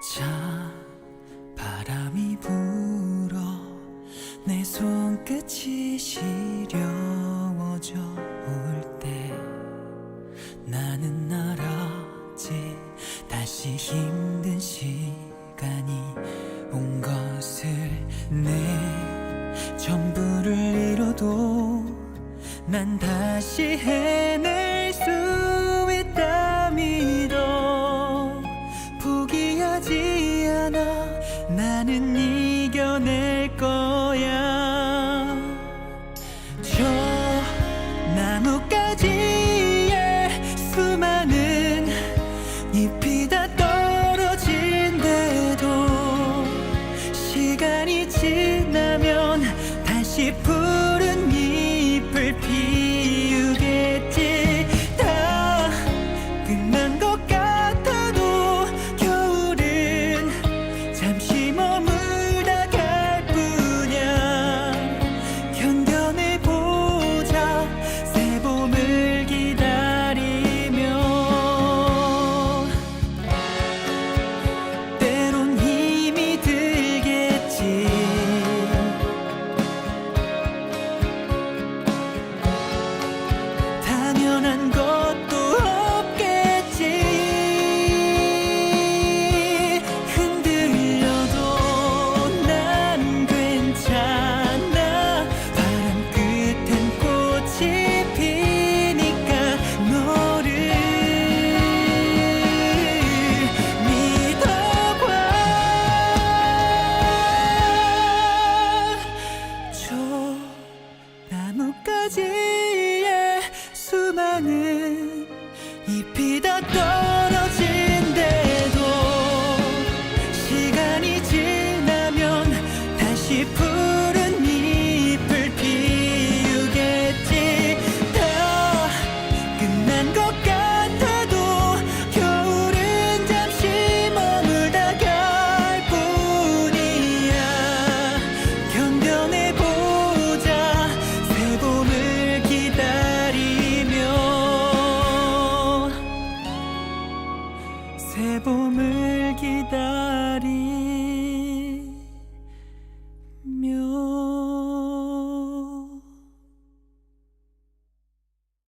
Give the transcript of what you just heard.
자 바람이 불어 내 손끝이 시려워져 올때 나는 알았지. 다시 힘든 시간이 온 것을 내 전부를 잃어도 난 다시 해낼 이겨낼 거야. 저 나뭇가지에 수많은 잎이 다 떨어진대도 시간이 지나면 다시 푸 나뭇가지에 수많은 기다리